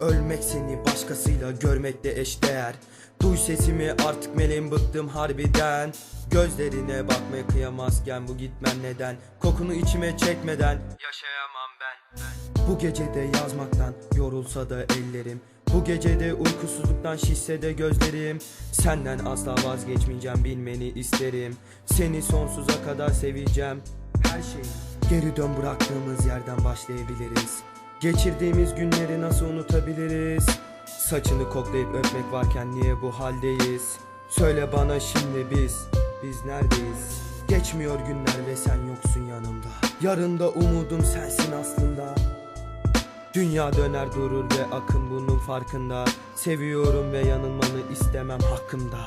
Ölmek seni başkasıyla görmekle eşdeğer. Duy sesimi artık meleğim bıktım harbiden. Gözlerine bakmaya kıyamazken bu gitmen neden? Kokunu içime çekmeden Yaşayamam ben. Bu gecede yazmaktan yorulsa da ellerim. Bu gecede uykusuzluktan şişse de gözlerim. Senden asla vazgeçmeyeceğim bilmeni isterim. Seni sonsuza kadar seveceğim. Her şeyi Geri dön bıraktığımız yerden başlayabiliriz Geçirdiğimiz günleri nasıl unutabiliriz? Saçını koklayıp öpmek varken niye bu haldeyiz? Söyle bana şimdi biz Biz neredeyiz? Geçmiyor günler ve sen yoksun yanımda. Yarında umudum sensin aslında. Dünya döner durur ve akın bunun farkında. Seviyorum ve yanılmanı istemem hakkımda